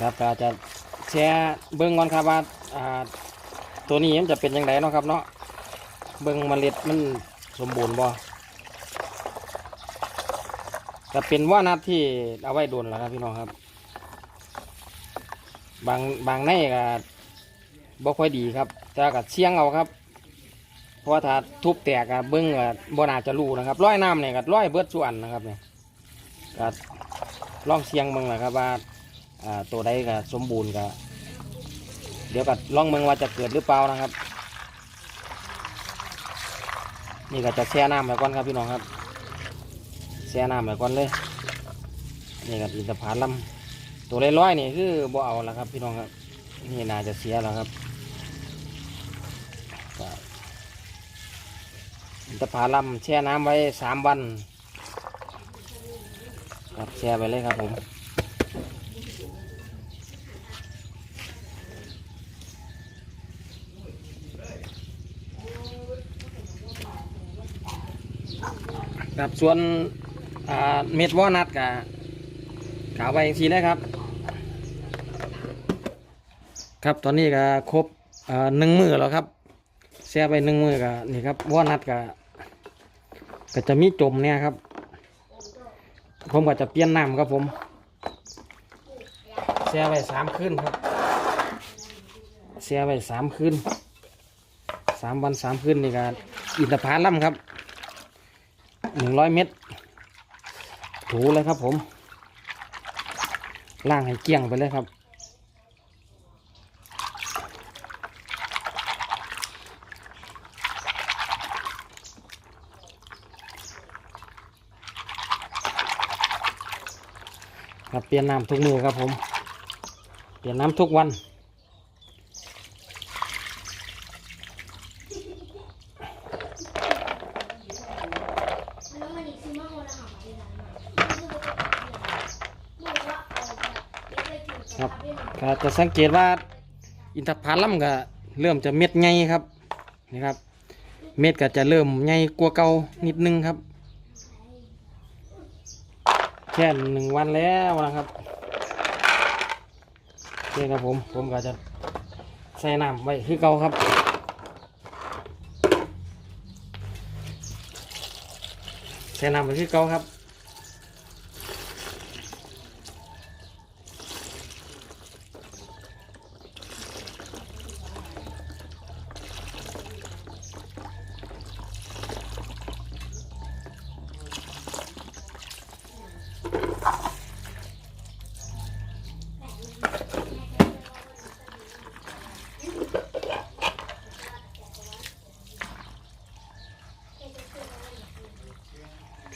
ครับก็จะแชร์เบิ้งก่อนครับว่าตัวนี้มันจะเป็นยังไงเนาะครับเนาะเบิ้งเมล็ดมันสมบูรณ์บ่ก็เป็นว่านัดที่เอาไว้โดนแล้วครับพี่น้องครับ บางบางในก็บ่ค่อยดีครับแต่ก็เชียงเอาครับเพราะว่าถ้าทุบแตกเบิ้งก็บ่น่าจะรู้นะครับร้อยน้ำเนี่ยก็ร้อยเบิดส่วนนะครับเนี่ยก็ลองเชียงเบิ่งนะครับว่า อ่าตัวใดก็สมบูรณ์ก็เดี๋ยวก็ลองเมืองว่าจะเกิดหรือเปล่านะครับ นี่ก็จะแช่น้ำไปก่อนครับพี่น้องครับแช่น้ำไปก่อนเลยนี่ก็อินทผลัมตัวเร้อยนี่คือบ่เอาแล้วครับ พี่น้องครับนี่น่าจะเสียแล้วครับอินทผลัมแช่น้ำไว้สามวันครับแช่ไปเลยครับผม ครับส่วนเม็ดวอนัทกับขาวไปอีกทีเลยครับ ครับตอนนี้ก็ครบหนึ่งมือแล้วครับแช่ไปหนึ่งมือกับนี่ครับวอนัทกับก็จะมีจมเนี่ยครับ ผมก็จะเปลี่ยนน้ำครับผมแช่ไปสามคืนครับแช่ไปสามคืนสามวันสามคืนนี่ก็อินทผลัมครับ หนึ่งร้อยเม็ดถูเลยครับผมล่างให้เกลี้ยงไปเลยครับ ครับเปลี่ยนน้ำทุกมือครับผม เปลี่ยนน้ำทุกวัน ครับก็จะ สังเกตว่าอินทผลัมก็เริ่มจะเม็ดใหญ่ครับนี่ครับ เม็ดก็จะเริ่มใหญ่กว่าเก่านิดนึงครับ แค่หนึ่งวันแล้วนะครับโอเคครับผมผมก็จะใส่น้ำไว้คือเก่าครับใส่น้ำไว้คือเก่าครับ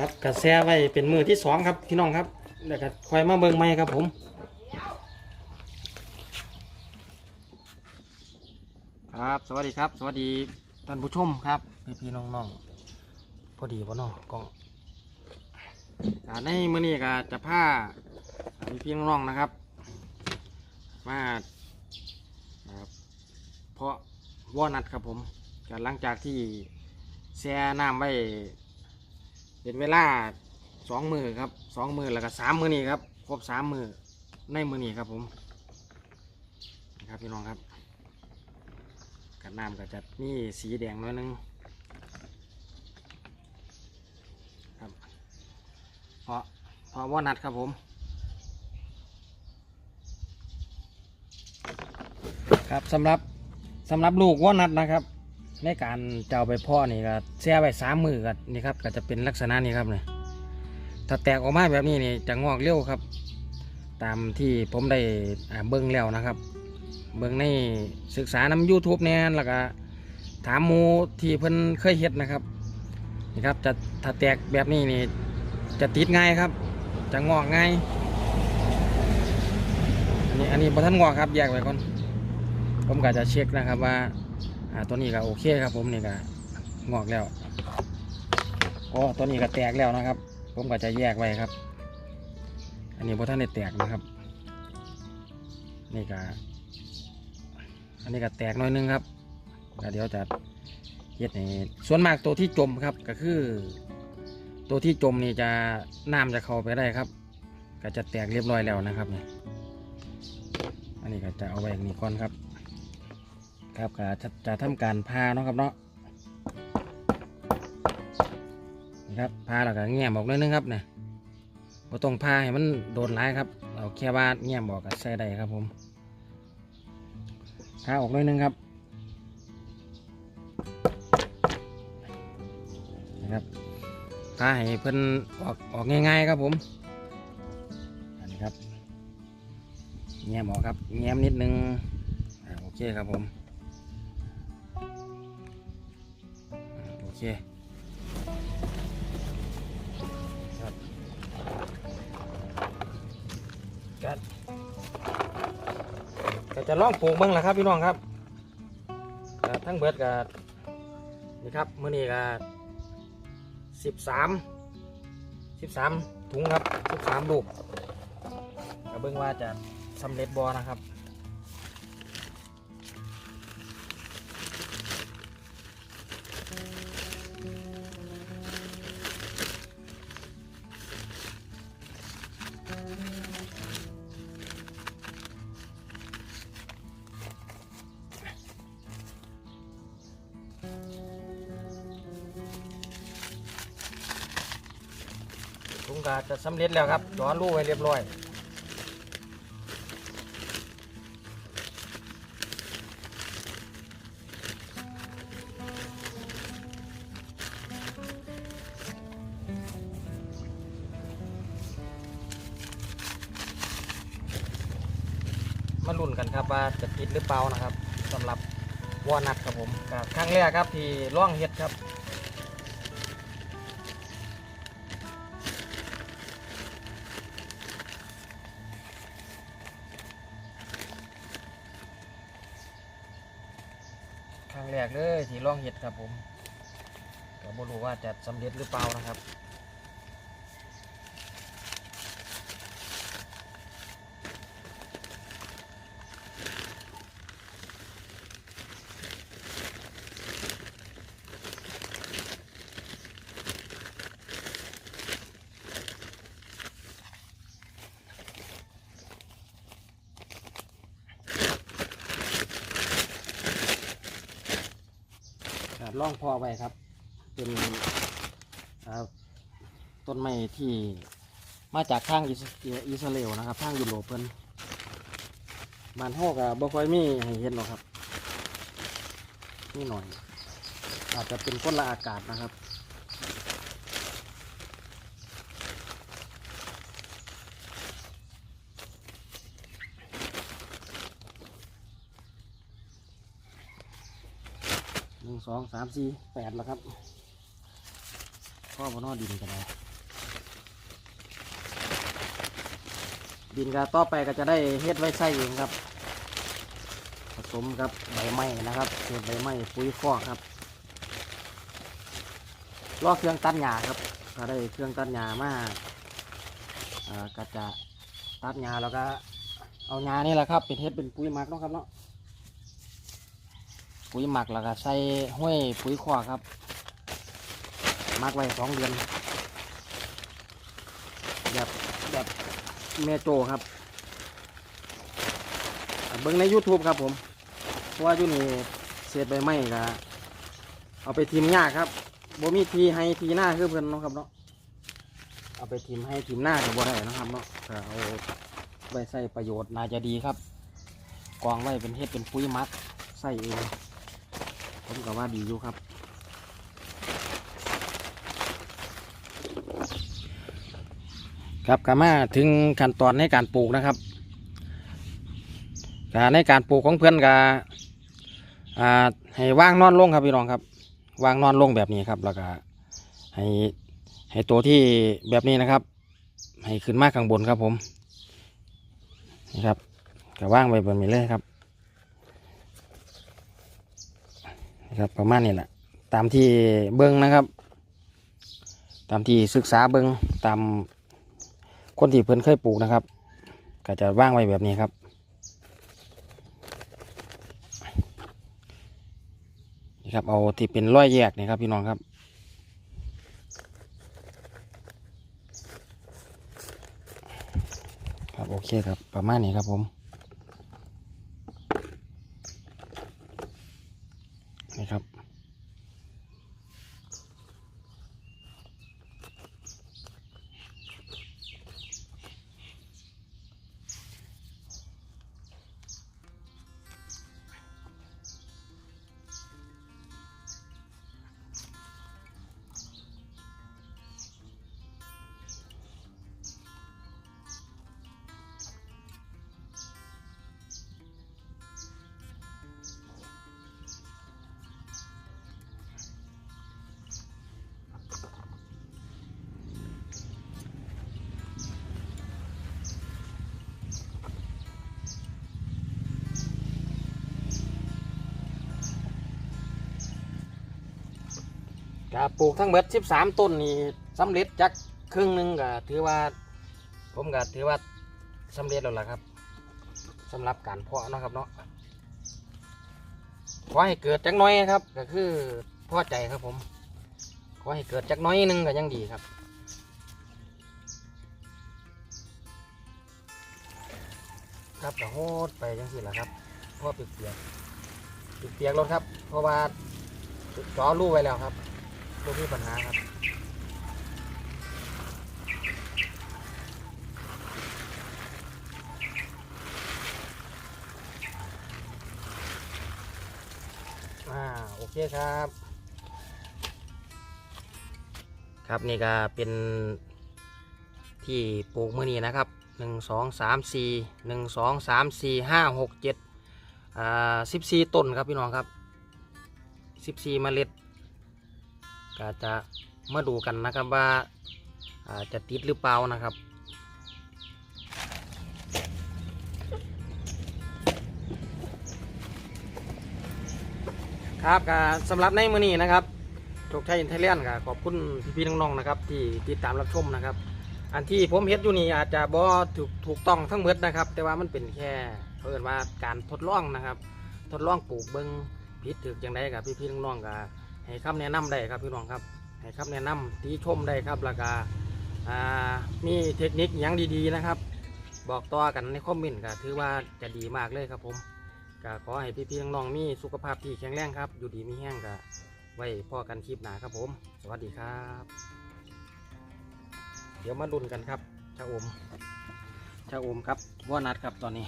ครับกระแสไว้เป็นมือที่สองครับพี่น้องครับเดี๋ยวก็คอยมาเบิ่งใหม่ครับผมครับสวัสดีครับ สวัสดีท่านผู้ชมครับพี่พี่ๆน้องพอดีป่ะน้องกล้องอ่าในมือนี้ก็จะพาพี่พี่ๆน้องๆนะครับ มาเพาะวอนัทครับผมก็หลังจากที่แช่น้ำไว้ เป็นเวลาสองมือครับสองมือแล้วก็สามมือนี่ครับครบสามมือในมือนี่ครับผมนะครับพี่น้องครับกับน้ำก็จะมีสีแดงน้อยนึงครับเพราะเพราะว่านัดครับผม ครับสำหรับสำหรับลูกว่านัดนะครับ ในการจะเอาไปพ่อนี่ก็แช่ไว้สามมือกันนี่ครับก็จะเป็นลักษณะนี้ครับเนี่ยถ้าแตกออกมาแบบนี้นี่จะงอกเร็วครับ ตามที่ผมได้เบิ้งแล้วนะครับ เบิ้งในศึกษาน้ำ YouTube เนี่ยแล้วก็ถามมูที่เพิ่นเคยเฮ็ดนะครับนี่ครับจะถ้าแตกแบบนี้นี่จะติดง่ายครับ จะงอกง่ายอันนี้อันนี้บท่านงอกครับแยกไว้ก่อนผมก็จะเช็คนะครับว่า อ่าตัวนี้ก็โอเคครับผมนี่ก็งอกแล้วโอ้ตัวนี้ก็แตกแล้วนะครับ ผมก็จะแยกไว้ครับ อันนี้พอท่านได้แตกนะครับ นี่ก็อันนี้ก็แตกน้อยนึงครับก็เดี๋ยวจะเฮ็ดให้ส่วนมากตัวที่จมครับก็คือ ตัวที่จมนี่จะน้ำจะเข้าไปได้ครับ ก็จะแตกเรียบร้อยแล้วนะครับนี่อันนี้ก็จะเอาไว้อย่างนี้ก่อนครับ ครับก็จะจะทำการพาเนาะครับเนาะนี่ครับพาแล้วก็แง่มออกเลยนึงครับเนี่ยบ่ต้องพาให้มันโดนร้ายครับเอาแค่ว่าแง่มออกก็ใส่ได้ครับผมพาออกเลยนึงครับนะครับพาให้เพิ่นออกออกง่ายๆครับผมอันนี้ครับแง้มออกครับแง้มนิดนึงโอเคครับผม เคครับก็ก็จะลองปลูกเบิ่งแหละครับพี่น้องครับก็ทั้งเบิดก็นี่ครับมื้อนี้ก็สิบสามสิบสามถุงครับสิบสามลูกก็เบิ่งว่าจะสำเร็จบ่นะครับ ถุงก็จะสำเร็จแล้วครับจอรูไว้เรียบร้อยมาลุ้นกันครับว่าจะติดหรือเปล่านะครับสำหรับวอนัทครับผมครั้งแรกครับที่ล่องเฮ็ดครับ แรกเลยที่ล่องเห็ดครับผมก็ไม่รู้ว่าจะสำเร็จหรือเปล่านะครับ ล่องพอไว้ครับ เป็นต้นไม้ที่มาจากทางอิสราเอลนะครับทางยุโรปเพิ่นบ้านเฮาก็บ่ค่อยมีให้เห็นหรอกครับนี่หน่อย อาจจะเป็นคนละอากาศนะครับ นึ่งสองสามสี่แปดแล้วครับข้อบนอดินกันเลยดินก็ต่อไปก็จะได้เฮ็ดไว้ใส่เองครับ ผสมกับใบไม้นะครับเศษใบไม้ปุ๋ยคอกครับลอกเครื่องตัดหญ้าครับก็ได้เครื่องตัดหญ้ามาอ่าก็จะตัดหญ้าแล้วก็เอาหญ้านี่แหละครับเป็นเฮ็ดเป็นปุ๋ยมักเนาะครับเนาะ ปุ๋ยหมักแล้วก็ใส่ห้วยปุ๋ยขวาครับหมักไว้สองเดือนแบบแบบเมโจครับเบิ่งใน YouTube ครับผมเพราะว่าอยู่นี่เศษใบไม้ก็เอาไปทิมหญ้าครับบ่มีทีให้ทีหน้าคือเพิ่อนเนาะครับเนาะเอาไปทิมให้ทิมหน้าก็บ่ได้นะครับเนาะเอาไว้ใส่ประโยชน์น่าจะดีครับกองไว้เป็นเฮ็ดเป็นปุ๋ยหมักใส่เอง ผมก็ว่าดีอยู่ครับ ครับกามาถึงขั้นตอนในการปลูกนะครับการในการปลูกของเพื่อนก็อ่าให้ว่างนอนลงครับพี่น้องครับวางนอนลงแบบนี้ครับ แล้วก็ให้ให้ตัวที่แบบนี้นะครับ ให้ขึ้นมากข้างบนครับผม นี่ครับก็ว่างไว้แบบนี้เลยครับ นะครับประมาณนี้แหละตามที่เบิ้งนะครับ ตามที่ศึกษาเบิ้งตามคนที่เพิ่นเคยปลูกนะครับ ก็จะว่างไว้แบบนี้ครับ นี่ครับเอาที่เป็นร้อยแยกนี่ครับพี่น้องครับครับโอเคครับประมาณนี้ครับผม นะครับ ก็ปลูกทั้งเบิด13 ต้นนี่สำเร็จจักครึ่งหนึงก็ถือว่า ผมก็ถือว่าสำเร็จแล้วล่ะครับสำหรับการเพาะเนาะครับเนาะขอให้เกิดจักหน้อยครับ ก็คือพอใจครับผม ขอให้เกิดจักหน้อยหนึงก็ยังดีครับ ครับก็โหดไปจังสิล่ะครับเพราะว่าเปียกๆเปียกๆรถครับ เพราะว่าจอรูไว้แล้วครับ รูมีปัญหาครับอ่าโอเคครับ ครับนี่ก็เป็นที่ปลูกมือนี้นะครับหนึ่งสองสามสี่หนึ่งสองสามสี่ห้าหกเจ็ดอ่าสิบสี่ต้นครับพี่น้องครับสิบสี่เมล็ด ก็จะมาดูกันนะครับว่าอาจะติดหรือเปล่านะครับครับสำหรับในมือนี้นะครับโชคชัยอินเทเลียนก็ขอบคุณพี่ๆน้องๆนะครับ ที่ติดตามรับชมนะครับ อันที่ผมเฮ็ดอยู่นี่อาจจะบ่ถูกถูกต้องทั้งหมดนะครับ แต่ว่ามันเป็นแค่เพิ่นว่าการทดลองนะครับ ทดลองปลูกเบิ้งผิดถูกอย่างไรกับพี่ๆน้องๆก็ ให้คำแนะนำได้ครับพี่น้องครับให้คำแนะนำที่ชมได้ครับแล้วก็อ่ามีเทคนิคอย่างดีๆนะครับ บอกต่อกันในคอมเมนต์ก็ถือว่าจะดีมากเลยครับผมก็ขอให้พี่ๆน้องๆมีสุขภาพที่แข็งแรงครับ อยู่ดีมีแห้งก็ไว้พอกันคลิปหน้าครับผม สวัสดีครับ เดี๋ยวมาลุ้นกันครับชาอมชาอมครับวอนัดครับตอนนี้